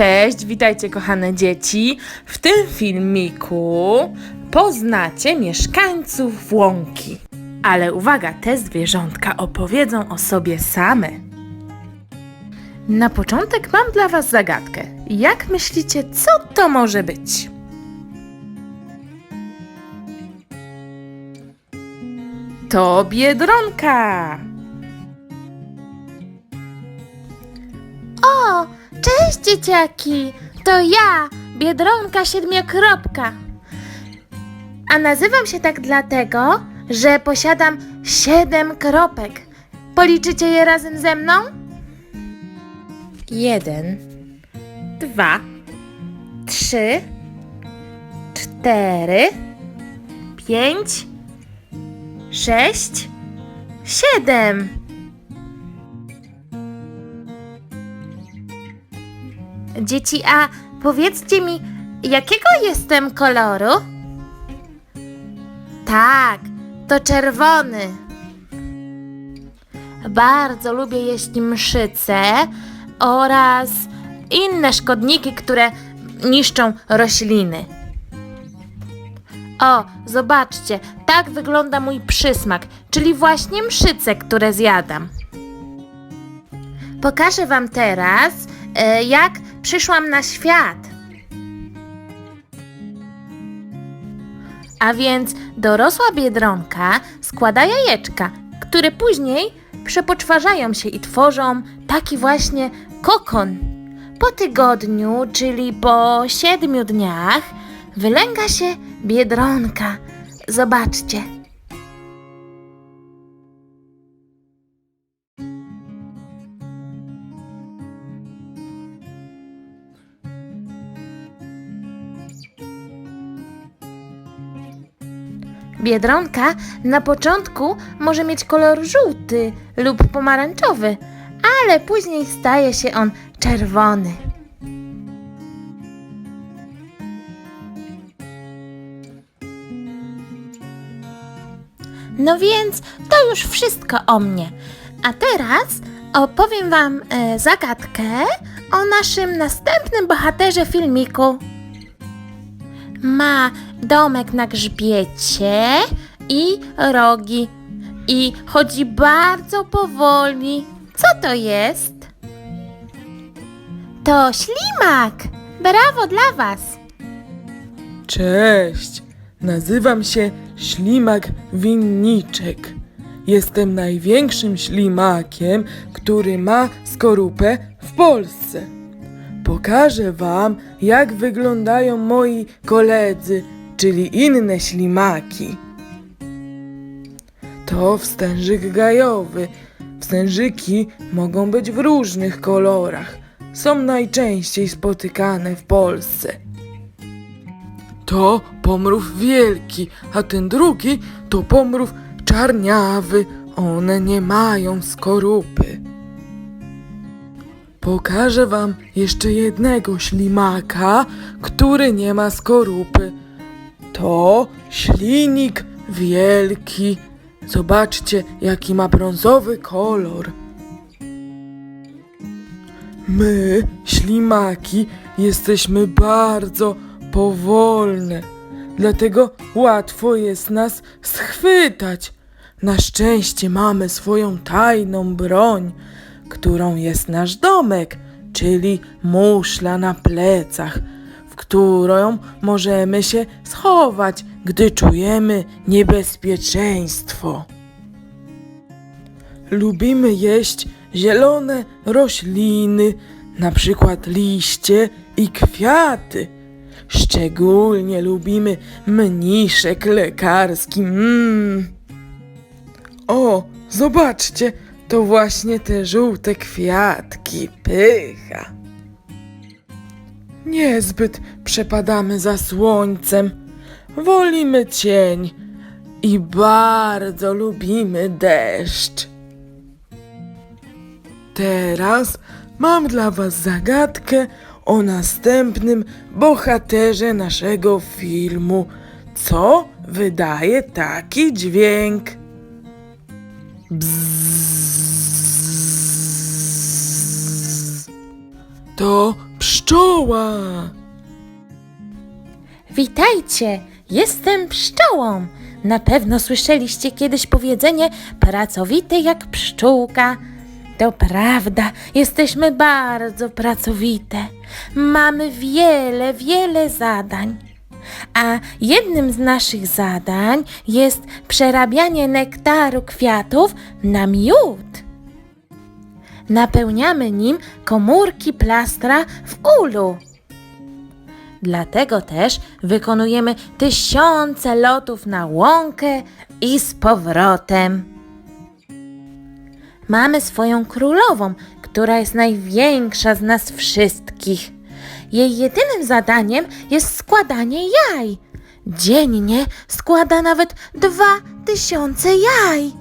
Cześć, witajcie kochane dzieci. W tym filmiku poznacie mieszkańców Łąki. Ale uwaga, te zwierzątka opowiedzą o sobie same. Na początek mam dla Was zagadkę. Jak myślicie, co to może być? To biedronka. Cześć dzieciaki! To ja, Biedronka Siedmiokropka. A nazywam się tak dlatego, że posiadam siedem kropek. Policzycie je razem ze mną? Jeden, dwa, trzy, cztery, pięć, sześć, siedem. Dzieci, a powiedzcie mi, jakiego jestem koloru? Tak, to czerwony. Bardzo lubię jeść mszyce oraz inne szkodniki, które niszczą rośliny. O, zobaczcie, tak wygląda mój przysmak, czyli właśnie mszyce, które zjadam. Pokażę Wam teraz, e, jak przyszłam na świat. A więc dorosła biedronka składa jajeczka, które później przepoczwarzają się i tworzą taki właśnie kokon. Po tygodniu, czyli po siedmiu dniach, wylęga się biedronka. Zobaczcie. Biedronka na początku może mieć kolor żółty lub pomarańczowy, ale później staje się on czerwony. No więc to już wszystko o mnie. A teraz opowiem Wam e, zagadkę o naszym następnym bohaterze filmiku. Ma domek na grzbiecie i rogi. I chodzi bardzo powoli. Co to jest? To ślimak! Brawo dla Was! Cześć, nazywam się Ślimak Winniczek. Jestem największym ślimakiem, który ma skorupę w Polsce. Pokażę wam, jak wyglądają moi koledzy, czyli inne ślimaki. To wstężyk gajowy. Wstężyki mogą być w różnych kolorach. Są najczęściej spotykane w Polsce. To pomrów wielki, a ten drugi to pomrów czarniawy. One nie mają skorupy. Pokażę wam jeszcze jednego ślimaka, który nie ma skorupy. To ślinik wielki. Zobaczcie, jaki ma brązowy kolor. My, ślimaki, jesteśmy bardzo powolne, dlatego łatwo jest nas schwytać. Na szczęście mamy swoją tajną broń, którą jest nasz domek, czyli muszla na plecach, w którą możemy się schować, gdy czujemy niebezpieczeństwo. Lubimy jeść zielone rośliny, na przykład liście i kwiaty. Szczególnie lubimy mniszek lekarski. Mm. O, zobaczcie, to właśnie te żółte kwiatki. Pycha. Niezbyt przepadamy za słońcem. Wolimy cień i bardzo lubimy deszcz. Teraz mam dla Was zagadkę o następnym bohaterze naszego filmu. Co wydaje taki dźwięk? Bzzz. To pszczoła. Witajcie, jestem pszczołą. Na pewno słyszeliście kiedyś powiedzenie pracowity jak pszczółka. To prawda, jesteśmy bardzo pracowite. Mamy wiele, wiele zadań. A jednym z naszych zadań jest przerabianie nektaru kwiatów na miód. Napełniamy nim komórki plastra w ulu. Dlatego też wykonujemy tysiące lotów na łąkę i z powrotem. Mamy swoją królową, która jest największa z nas wszystkich. Jej jedynym zadaniem jest składanie jaj. Dziennie składa nawet dwa tysiące jaj.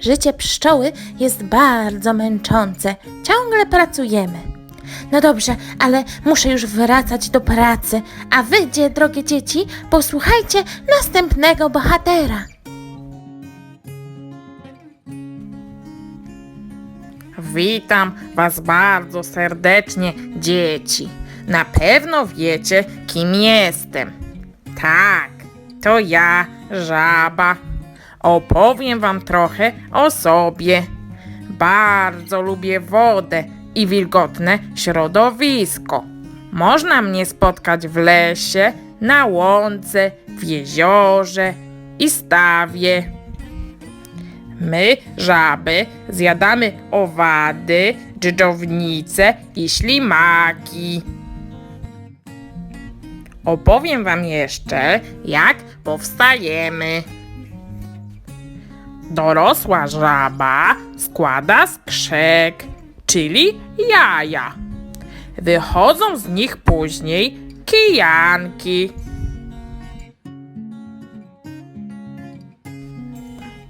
Życie pszczoły jest bardzo męczące. Ciągle pracujemy. No dobrze, ale muszę już wracać do pracy. A wy, dzie, drogie dzieci, posłuchajcie następnego bohatera. Witam Was bardzo serdecznie, dzieci. Na pewno wiecie, kim jestem. Tak, to ja, żaba. Opowiem Wam trochę o sobie. Bardzo lubię wodę i wilgotne środowisko. Można mnie spotkać w lesie, na łące, w jeziorze i stawie. My, żaby, zjadamy owady, dżdżownice i ślimaki. Opowiem wam jeszcze, jak powstajemy. Dorosła żaba składa skrzek, czyli jaja. Wychodzą z nich później kijanki.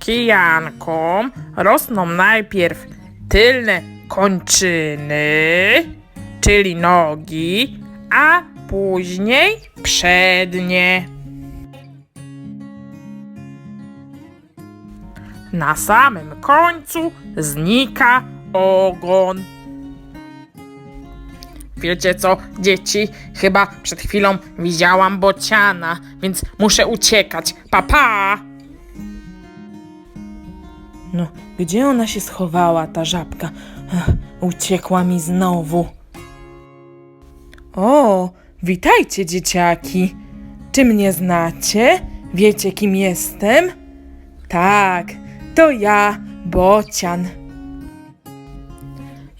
kijankom rosną najpierw tylne kończyny, czyli nogi, a później przednie. Na samym końcu znika ogon. Wiecie co, dzieci? Chyba przed chwilą widziałam bociana, więc muszę uciekać. Pa pa! No, gdzie ona się schowała, ta żabka? Ech, uciekła mi znowu. O, witajcie, dzieciaki. Czy mnie znacie? Wiecie, kim jestem? Tak, to ja, Bocian.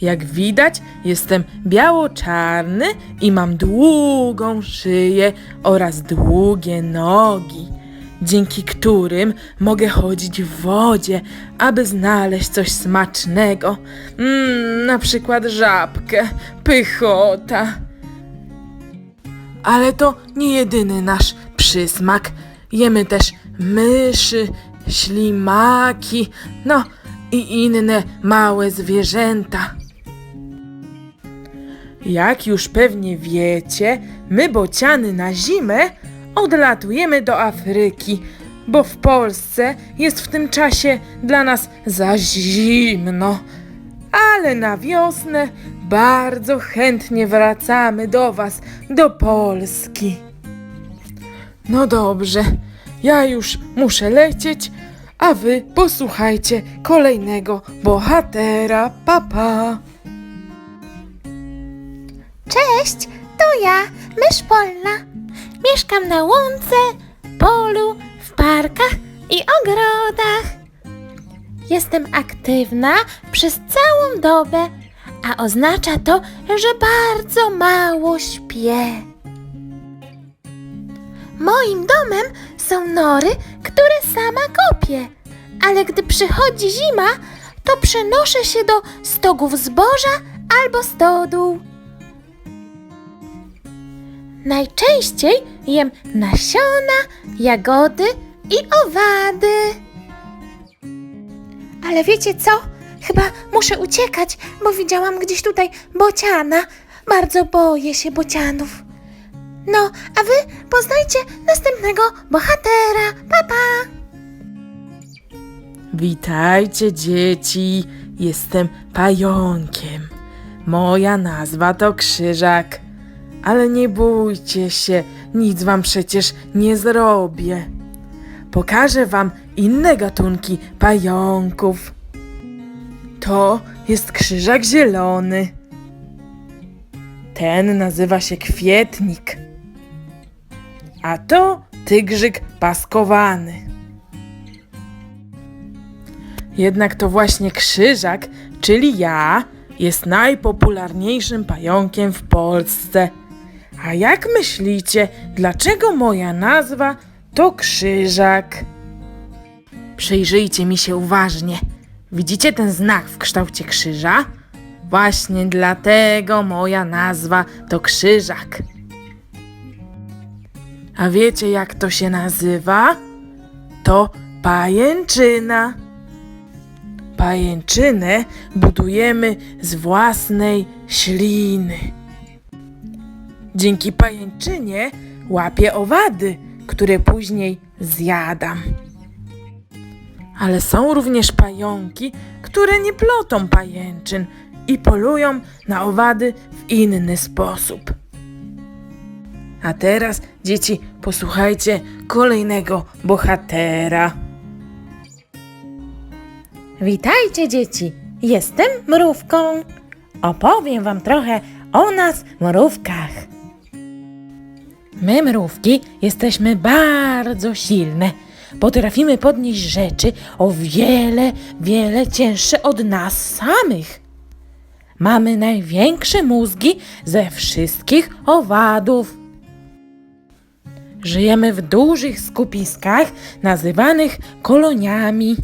Jak widać, jestem biało-czarny i mam długą szyję oraz długie nogi, dzięki którym mogę chodzić w wodzie, aby znaleźć coś smacznego. Mmm, na przykład żabkę, pychota. Ale to nie jedyny nasz przysmak. Jemy też myszy, ślimaki, no i inne małe zwierzęta. Jak już pewnie wiecie, my bociany na zimę odlatujemy do Afryki, bo w Polsce jest w tym czasie dla nas za zimno. Ale na wiosnę bardzo chętnie wracamy do Was, do Polski. No dobrze, ja już muszę lecieć, a Wy posłuchajcie kolejnego bohatera, papa. Cześć, to ja, mysz polna. Mieszkam na łące, polu, w parkach i ogrodach. Jestem aktywna przez całą dobę, a oznacza to, że bardzo mało śpię. Moim domem są nory, które sama kopię, ale gdy przychodzi zima, to przenoszę się do stogów zboża albo stodół. Najczęściej jem nasiona, jagody i owady. Ale wiecie co? Chyba muszę uciekać, bo widziałam gdzieś tutaj bociana. Bardzo boję się bocianów. No, a wy poznajcie następnego bohatera. Pa, pa! Witajcie, dzieci. Jestem pająkiem. Moja nazwa to Krzyżak. Ale nie bójcie się, nic wam przecież nie zrobię. Pokażę wam inne gatunki pająków. To jest krzyżak zielony. Ten nazywa się kwietnik. A to tygrzyk paskowany. Jednak to właśnie krzyżak, czyli ja, jest najpopularniejszym pająkiem w Polsce. A jak myślicie, dlaczego moja nazwa to krzyżak? Przyjrzyjcie mi się uważnie. Widzicie ten znak w kształcie krzyża? Właśnie dlatego moja nazwa to krzyżak. A wiecie jak to się nazywa? To pajęczyna. Pajęczynę budujemy z własnej śliny. Dzięki pajęczynie łapię owady, które później zjadam. Ale są również pająki, które nie plotą pajęczyn i polują na owady w inny sposób. A teraz, dzieci, posłuchajcie kolejnego bohatera. Witajcie dzieci, jestem mrówką. Opowiem wam trochę o nas, mrówkach. My, mrówki, jesteśmy bardzo silne. Potrafimy podnieść rzeczy o wiele, wiele cięższe od nas samych. Mamy największe mózgi ze wszystkich owadów. Żyjemy w dużych skupiskach nazywanych koloniami.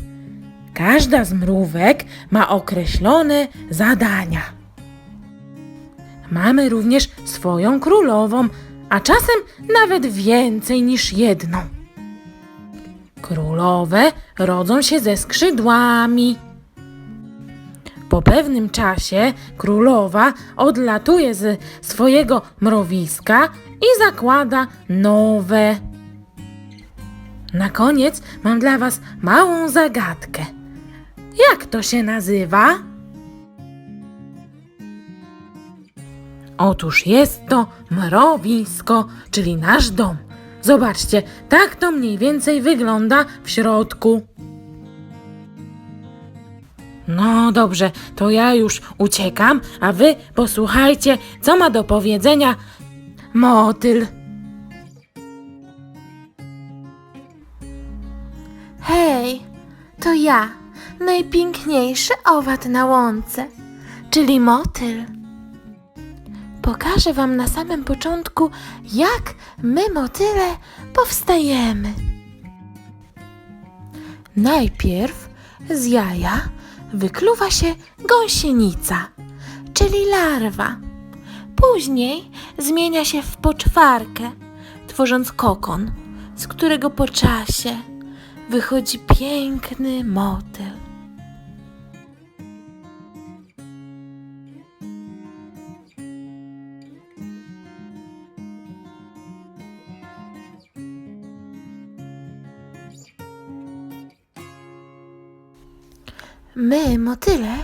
Każda z mrówek ma określone zadania. Mamy również swoją królową, a czasem nawet więcej niż jedną. Królowe rodzą się ze skrzydłami. Po pewnym czasie królowa odlatuje z swojego mrowiska i zakłada nowe. Na koniec mam dla Was małą zagadkę. Jak to się nazywa? Otóż jest to mrowisko, czyli nasz dom. Zobaczcie, tak to mniej więcej wygląda w środku. No dobrze, to ja już uciekam, a wy posłuchajcie, co ma do powiedzenia motyl. Hej, to ja, najpiękniejszy owad na łące, czyli motyl. Pokażę Wam na samym początku, jak my, motyle, powstajemy. Najpierw z jaja wykluwa się gąsienica, czyli larwa. Później zmienia się w poczwarkę, tworząc kokon, z którego po czasie wychodzi piękny motyl. My, motyle,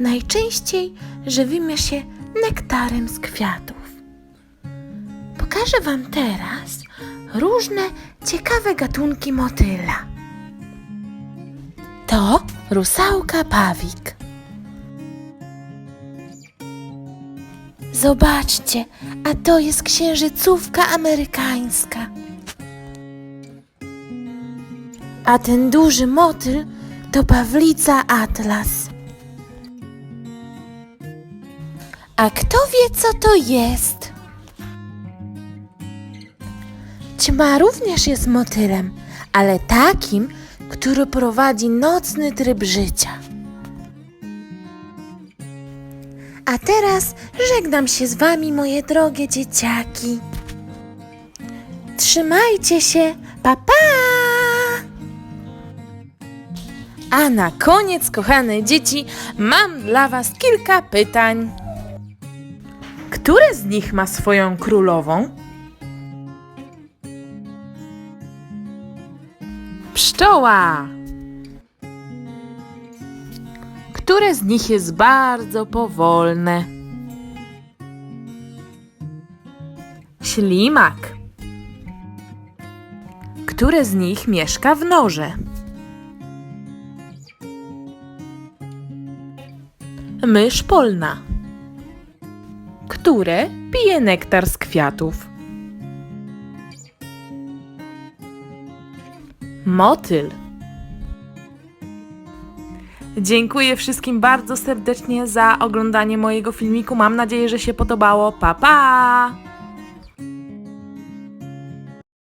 najczęściej żywimy się nektarem z kwiatów. Pokażę Wam teraz różne ciekawe gatunki motyla. To rusałka pawik. Zobaczcie, a to jest księżycówka amerykańska. A ten duży motyl to pawlica atlas. A kto wie, co to jest? Ćma również jest motylem, ale takim, który prowadzi nocny tryb życia. A teraz żegnam się z wami, moje drogie dzieciaki. Trzymajcie się, pa pa! A na koniec, kochane dzieci, mam dla Was kilka pytań. Które z nich ma swoją królową? Pszczoła! Które z nich jest bardzo powolne? Ślimak. Które z nich mieszka w norze? Mysz polna. Które pije nektar z kwiatów? Motyl. Dziękuję wszystkim bardzo serdecznie za oglądanie mojego filmiku. Mam nadzieję, że się podobało. Pa pa!